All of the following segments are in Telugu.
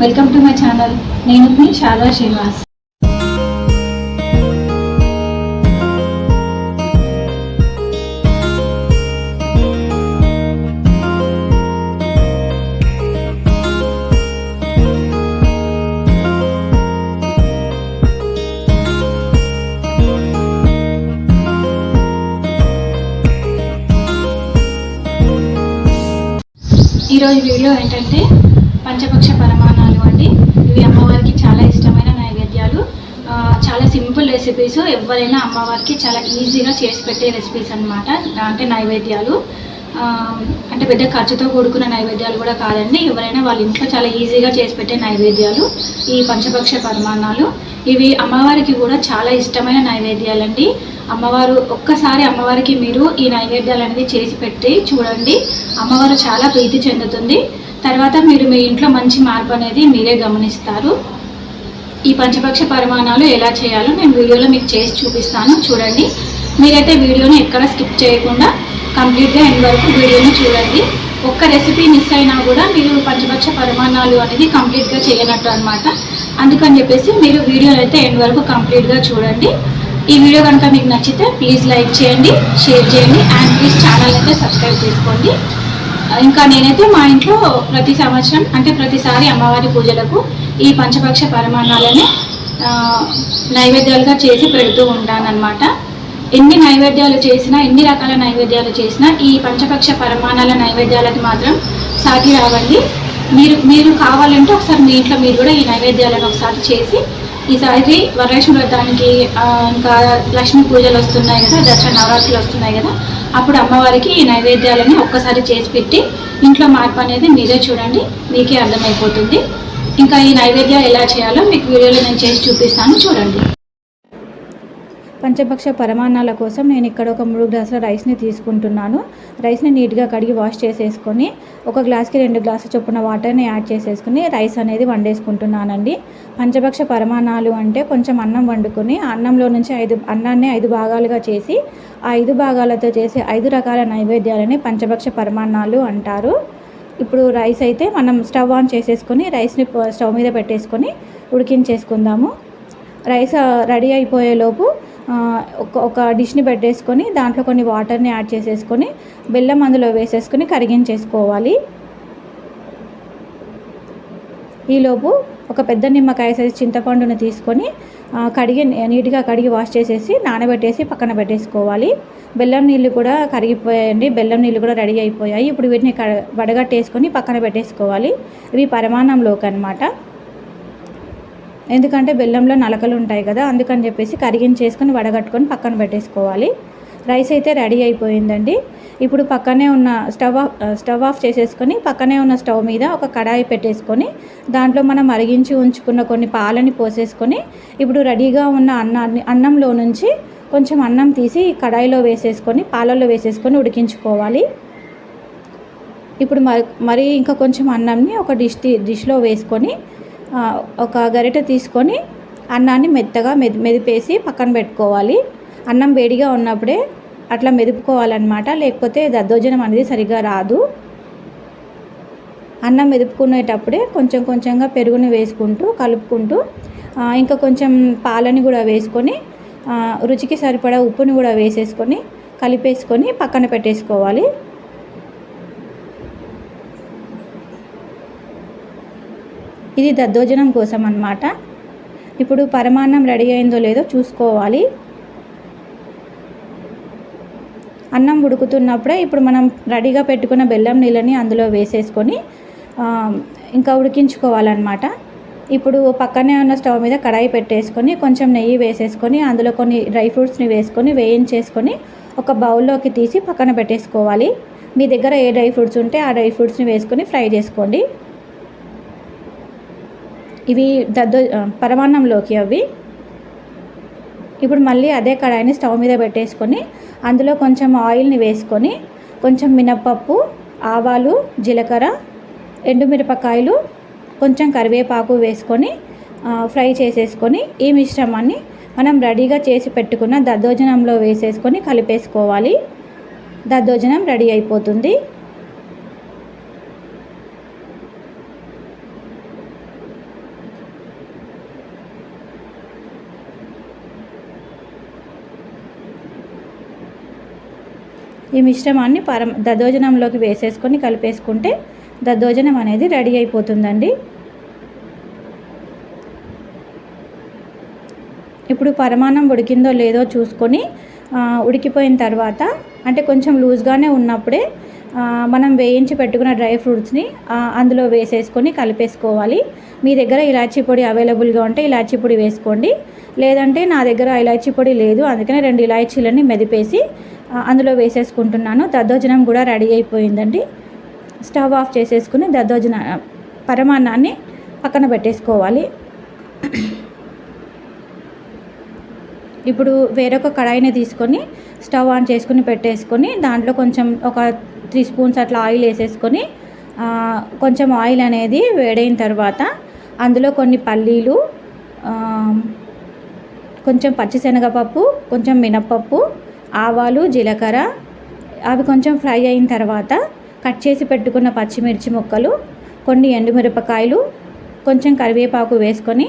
వెల్కమ్ టు మై ఛానల్ నేను మీ శారదా శ్రీనివాస్. ఈరోజు వీడియో ఏంటంటే పంచపక్ష పరమాణాలు అండి. ఇవి అమ్మవారికి చాలా ఇష్టమైన నైవేద్యాలు. చాలా సింపుల్ రెసిపీస్ ఎవరైనా అమ్మవారికి చాలా ఈజీగా చేసి పెట్టే రెసిపీస్ అన్నమాట. అంటే నైవేద్యాలు. అంటే పెద్ద ఖర్చుతో కూడుకున్న నైవేద్యాలు కూడా కాదండి. ఎవరైనా వాళ్ళ ఇంట్లో చాలా ఈజీగా చేసి పెట్టే నైవేద్యాలు. ఈ పంచపక్ష పరమాణాలు. ఇవి అమ్మవారికి కూడా చాలా ఇష్టమైన నైవేద్యాలండి. అమ్మవారు ఒక్కసారి అమ్మవారికి మీరు ఈ నైవేద్యాలు అనేది చేసి పెట్టి చూడండి. అమ్మవారు చాలా ప్రీతి చెందుతుంది. తర్వాత మీరు మీ ఇంట్లో మంచి మార్పు అనేది మీరే గమనిస్తారు. ఈ పంచపక్ష పరిమాణాలు ఎలా చేయాలో నేను వీడియోలో మీకు చేసి చూపిస్తాను. చూడండి. మీరైతే వీడియోని ఎక్కడ స్కిప్ చేయకుండా కంప్లీట్గా ఎండ్ వరకు వీడియోని చూడండి. ఒక్క రెసిపీ మిస్ అయినా కూడా మీరు పంచపక్ష పరిమాణాలు అనేది కంప్లీట్గా చేయనట్టు అనమాట అందుకని చెప్పేసి మీరు వీడియోని అయితే ఎండ్ వరకు కంప్లీట్గా చూడండి. ఈ వీడియో కనుక మీకు నచ్చితే ప్లీజ్ లైక్ చేయండి షేర్ చేయండి అండ్ ప్లీజ్ ఛానల్ అయితే సబ్స్క్రైబ్ చేసుకోండి. ఇంకా నేనైతే మా ఇంట్లో ప్రతి సంవత్సరం అంటే ప్రతిసారి అమ్మవారి పూజలకు ఈ పంచపక్ష పరిమాణాలని నైవేద్యాలుగా చేసి పెడుతూ ఉంటానన్నమాట. ఎన్ని నైవేద్యాలు చేసినా ఎన్ని రకాల నైవేద్యాలు చేసినా ఈ పంచపక్ష పరిమాణాల నైవేద్యాలకి మాత్రం సాటి రావండి. మీరు మీరు కావాలంటే ఒకసారి మీ ఇంట్లో మీరు కూడా ఈ నైవేద్యాలను ఒకసారి చేసి ఈసారి వరలక్ష్మి వ్రతానికి ఇంకా లక్ష్మీ పూజలు వస్తున్నాయి కదా దసరా నవరాత్రులు వస్తున్నాయి కదా అప్పుడు అమ్మవారికి ఈ నైవేద్యాలని ఒక్కసారి చేసి పెట్టి ఇంట్లో మార్పు అనేది మీరే చూడండి మీకే అర్థమైపోతుంది. ఇంకా ఈ నైవేద్యాలు ఎలా చేయాలో మీకు వీడియోలో నేను చేసి చూపిస్తాను చూడండి. పంచభక్ష పరమాన్నాల కోసం నేను ఇక్కడ ఒక మూడు గ్లాసుల రైస్ని తీసుకుంటున్నాను. రైస్ని నీట్గా కడిగి వాష్ చేసేసుకొని ఒక గ్లాస్కి రెండు గ్లాసుల చొప్పున వాటర్ని యాడ్ చేసేసుకుని రైస్ అనేది వండేసుకుంటున్నానండి. పంచభక్ష పరమాణాలు అంటే కొంచెం అన్నం వండుకొని అన్నంలో నుంచి ఐదు అన్నాన్ని ఐదు భాగాలుగా చేసి ఆ ఐదు భాగాలతో చేసే ఐదు రకాల నైవేద్యాలని పంచభక్ష పరమాన్నాలు అంటారు. ఇప్పుడు రైస్ అయితే మనం స్టవ్ ఆన్ చేసేసుకొని రైస్ని స్టవ్ మీద పెట్టేసుకొని ఉడికించేసుకుందాము. రైస్ రెడీ అయిపోయేలోపు ఒక ఒక డిష్ని పెట్టేసుకొని దాంట్లో కొన్ని వాటర్ని యాడ్ చేసేసుకొని బెల్లం అందులో వేసేసుకొని కరిగించేసుకోవాలి. ఈలోపు ఒక పెద్ద నిమ్మకాయ సైజు చింతపండును తీసుకొని కడిగి నీట్గా కడిగి వాష్ చేసేసి నానబెట్టేసి పక్కన పెట్టేసుకోవాలి. బెల్లం నీళ్ళు కూడా కరిగిపోయాయండి. బెల్లం నీళ్ళు కూడా రెడీ అయిపోయాయి. ఇప్పుడు వీటిని క వడగట్టేసుకొని పక్కన పెట్టేసుకోవాలి. ఇవి పరిమాణంలోకి అనమాట ఎందుకంటే బెల్లంలో నలకలు ఉంటాయి కదా అందుకని చెప్పేసి కరిగించేసుకొని వడగట్టుకొని పక్కన పెట్టేసుకోవాలి. రైస్ అయితే రెడీ అయిపోయిందండి. ఇప్పుడు పక్కనే ఉన్న స్టవ్ ఆఫ్ స్టవ్ ఆఫ్ చేసేసుకొని పక్కనే ఉన్న స్టవ్ మీద ఒక కడాయి పెట్టేసుకొని దాంట్లో మనం మరిగించి ఉంచుకున్న కొన్ని పాలని పోసేసుకొని ఇప్పుడు రెడీగా ఉన్న అన్నాన్ని అన్నంలో నుంచి కొంచెం అన్నం తీసి కడాయిలో వేసేసుకొని పాలల్లో వేసేసుకొని ఉడికించుకోవాలి. ఇప్పుడు మరి మరి ఇంకా కొంచెం అన్నంని ఒక డిష్ డిష్లో వేసుకొని ఒక గరిటె తీసుకొని అన్నాన్ని మెత్తగా మెది మెదిపేసి పక్కన పెట్టుకోవాలి. అన్నం వేడిగా ఉన్నప్పుడే అట్లా మెదుపుకోవాలన్నమాట. లేకపోతే దద్దోజనం అనేది సరిగా రాదు. అన్నం మెదుపుకునేటప్పుడే కొంచెం కొంచెంగా పెరుగుని వేసుకుంటూ కలుపుకుంటూ ఇంకా కొంచెం పాలని కూడా వేసుకొని రుచికి సరిపడా ఉప్పుని కూడా వేసేసుకొని కలిపేసుకొని పక్కన పెట్టేసుకోవాలి. ఇది దద్దోజనం కోసం అన్నమాట. ఇప్పుడు పరమాన్నం రెడీ అయిందో లేదో చూసుకోవాలి. అన్నం ఉడుకుతున్నప్పుడే ఇప్పుడు మనం రెడీగా పెట్టుకున్న బెల్లం నీళ్ళని అందులో వేసేసుకొని ఇంకా ఉడికించుకోవాలన్నమాట. ఇప్పుడు పక్కనే ఉన్న స్టవ్ మీద కడాయి పెట్టేసుకొని కొంచెం నెయ్యి వేసేసుకొని అందులో కొన్ని డ్రై ఫ్రూట్స్ని వేసుకొని వేయించేసుకొని ఒక బౌల్లోకి తీసి పక్కన పెట్టేసుకోవాలి. మీ దగ్గర ఏ డ్రై ఫ్రూట్స్ ఉంటే ఆ డ్రై ఫ్రూట్స్ని వేసుకొని ఫ్రై చేసుకోండి. ఇవి దద్దో పరమాన్నంలోకి అవి. ఇప్పుడు మళ్ళీ అదే కడాయిని స్టవ్ మీద పెట్టేసుకొని అందులో కొంచెం ఆయిల్ని వేసుకొని కొంచెం మినప్పప్పు ఆవాలు జీలకర్ర ఎండుమిరపకాయలు కొంచెం కరివేపాకు వేసుకొని ఫ్రై చేసేసుకొని ఈ మిశ్రమాన్ని మనం రెడీగా చేసి పెట్టుకున్న దద్దోజనంలో వేసేసుకొని కలిపేసుకోవాలి. దద్దోజనం రెడీ అయిపోతుంది. ఈ మిశ్రమాన్ని పరం దద్దోజనంలోకి వేసేసుకొని కలిపేసుకుంటే దద్దోజనం అనేది రెడీ అయిపోతుందండి. ఇప్పుడు పరమాన్నం ఉడికిందో లేదో చూసుకొని ఉడికిపోయిన తర్వాత అంటే కొంచెం లూజ్గానే ఉన్నప్పుడే మనం వేయించి పెట్టుకున్న డ్రై ఫ్రూట్స్ని అందులో వేసేసుకొని కలిపేసుకోవాలి. మీ దగ్గర ఇలాచీ పొడి అవైలబుల్గా ఉంటే ఇలాచీ పొడి వేసుకోండి. లేదంటే నా దగ్గర ఇలాచీ పొడి లేదు అందుకనే రెండు ఇలాచీలని మెదిపేసి అందులో వేసేసుకుంటున్నాను. దద్దోజనం కూడా రెడీ అయిపోయిందండి. స్టవ్ ఆఫ్ చేసేసుకుని దద్దోజన పరమాన్నాన్ని పక్కన పెట్టేసుకోవాలి. ఇప్పుడు వేరొక కడాయిని తీసుకొని స్టవ్ ఆన్ చేసుకుని పెట్టేసుకొని దాంట్లో కొంచెం ఒక త్రీ స్పూన్స్ అట్లా ఆయిల్ వేసేసుకొని కొంచెం ఆయిల్ అనేది వేడైన తర్వాత అందులో కొన్ని పల్లీలు కొంచెం పచ్చిశనగపప్పు కొంచెం మినప్పప్పు ఆవాలు జీలకర్ర అవి కొంచెం ఫ్రై అయిన తర్వాత కట్ చేసి పెట్టుకున్న పచ్చిమిర్చి ముక్కలు కొన్ని ఎండుమిరపకాయలు కొంచెం కరివేపాకు వేసుకొని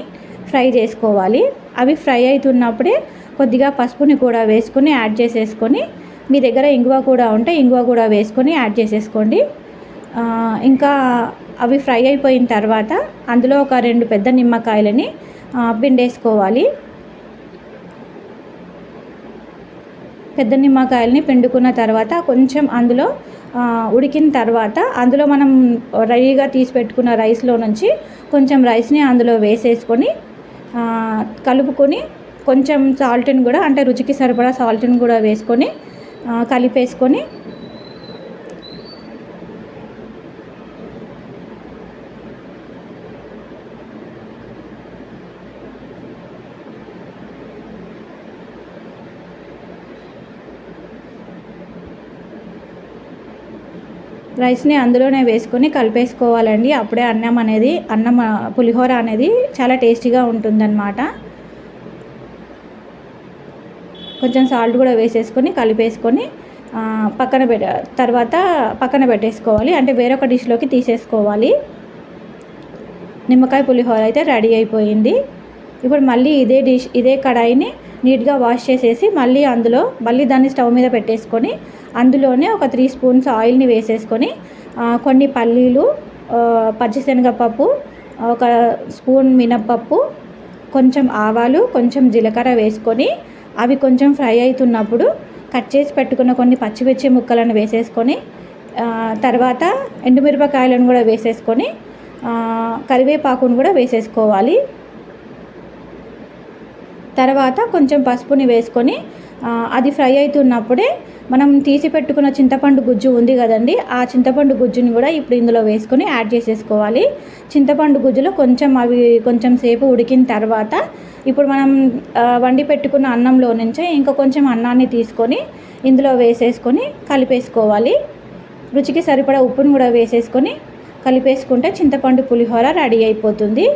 ఫ్రై చేసుకోవాలి. అవి ఫ్రై అవుతున్నప్పుడే కొద్దిగా పసుపుని కూడా వేసుకొని యాడ్ చేసేసుకొని మీ దగ్గర ఇంగువ కూడా ఉంటే ఇంగువ కూడా వేసుకొని యాడ్ చేసేసుకోండి. ఇంకా అవి ఫ్రై అయిపోయిన తర్వాత అందులో ఒక రెండు పెద్ద నిమ్మకాయలని పిండేసుకోవాలి. పెద్ద నిమ్మకాయలని పిండుకున్న తర్వాత కొంచెం అందులో ఉడికిన తర్వాత అందులో మనం రెడీగా తీసి పెట్టుకున్న రైస్లో నుంచి కొంచెం రైస్ని అందులో వేసేసుకొని కలుపుకొని కొంచెం సాల్ట్ని కూడా అంటే రుచికి సరిపడా సాల్ట్ని కూడా వేసుకొని కలిపేసుకొని రైస్ని అందులోనే వేసుకొని కలిపేసుకోవాలండి. అప్పుడే అన్నం అనేది అన్నం పులిహోర అనేది చాలా టేస్టీగా ఉంటుందన్నమాట. కొంచెం సాల్ట్ కూడా వేసేసుకొని కలిపేసుకొని పక్కన పెట్ట తర్వాత పక్కన పెట్టేసుకోవాలి. అంటే వేరొక డిష్లోకి తీసేసుకోవాలి. నిమ్మకాయ పులిహోర అయితే రెడీ అయిపోయింది. ఇప్పుడు మళ్ళీ ఇదే డిష్ ఇదే కడాయిని నీట్గా వాష్ చేసేసి మళ్ళీ అందులో మళ్ళీ దాన్ని స్టవ్ మీద పెట్టేసుకొని అందులోనే ఒక త్రీ స్పూన్స్ ఆయిల్ని వేసేసుకొని కొన్ని పల్లీలు పచ్చిశనగపప్పు ఒక స్పూన్ మినప్పప్పు కొంచెం ఆవాలు కొంచెం జీలకర్ర వేసుకొని అవి కొంచెం ఫ్రై అవుతున్నప్పుడు కట్ చేసి పెట్టుకున్న కొన్ని పచ్చిమిర్చి ముక్కలను వేసేసుకొని తర్వాత ఎండుమిరపకాయలను కూడా వేసేసుకొని కరివేపాకును కూడా వేసేసుకోవాలి. తర్వాత కొంచెం పసుపుని వేసుకొని అది ఫ్రై అవుతున్నప్పుడే మనం తీసి పెట్టుకున్న చింతపండు గుజ్జు ఉంది కదండి ఆ చింతపండు గుజ్జుని కూడా ఇప్పుడు ఇందులో వేసుకొని యాడ్ చేసేసుకోవాలి. చింతపండు గుజ్జులో కొంచెం అవి కొంచెం సేపు ఉడికిన తర్వాత ఇప్పుడు మనం వండి పెట్టుకున్న అన్నంలో నుంచే ఇంకా కొంచెం అన్నాన్ని తీసుకొని ఇందులో వేసేసుకొని కలిపేసుకోవాలి. రుచికి సరిపడా ఉప్పును కూడా వేసేసుకొని కలిపేసుకుంటే చింతపండు పులిహోర రెడీ అయిపోతుంది.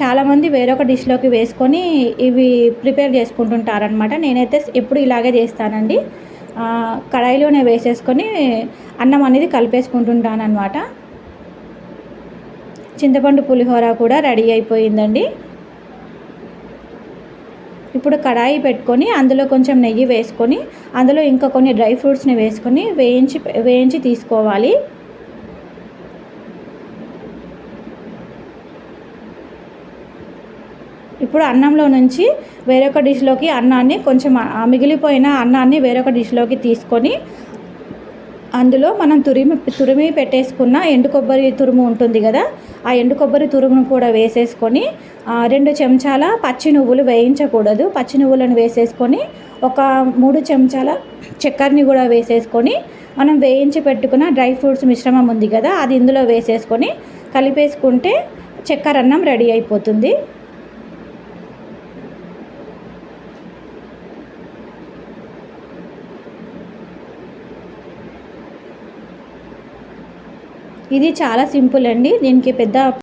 చాలామంది వేరొక డిష్లోకి వేసుకొని ఇవి ప్రిపేర్ చేసుకుంటుంటారనమాట నేనైతే ఎప్పుడు ఇలాగే చేస్తానండి. కడాయిలోనే వేసేసుకొని అన్నం అనేది కలిపేసుకుంటుంటానమాట చింతపండు పులిహోర కూడా రెడీ అయిపోయిందండి. ఇప్పుడు కడాయి పెట్టుకొని అందులో కొంచెం నెయ్యి వేసుకొని అందులో ఇంకా కొన్ని డ్రై ఫ్రూట్స్ని వేసుకొని వేయించి వేయించి తీసుకోవాలి. ఇప్పుడు అన్నంలో నుంచి వేరొక డిష్లోకి అన్నాన్ని కొంచెం మిగిలిపోయిన అన్నాన్ని వేరొక డిష్లోకి తీసుకొని అందులో మనం తురిమి తురిమి పెట్టేసుకున్న ఎండు కొబ్బరి తురుము ఉంటుంది కదా ఆ ఎండు కొబ్బరి తురుమును కూడా వేసేసుకొని రెండు చెంచాల పచ్చి నువ్వులు వేయించకూడదు. పచ్చి నువ్వులను వేసేసుకొని ఒక మూడు చెంచాల చక్కెరని కూడా వేసేసుకొని మనం వేయించి పెట్టుకున్న డ్రై ఫ్రూట్స్ మిశ్రమం ఉంది కదా అది ఇందులో వేసేసుకొని కలిపేసుకుంటే చక్కెర అన్నం రెడీ అయిపోతుంది. ఇది చాలా సింపుల్ అండి. దీనికి పెద్ద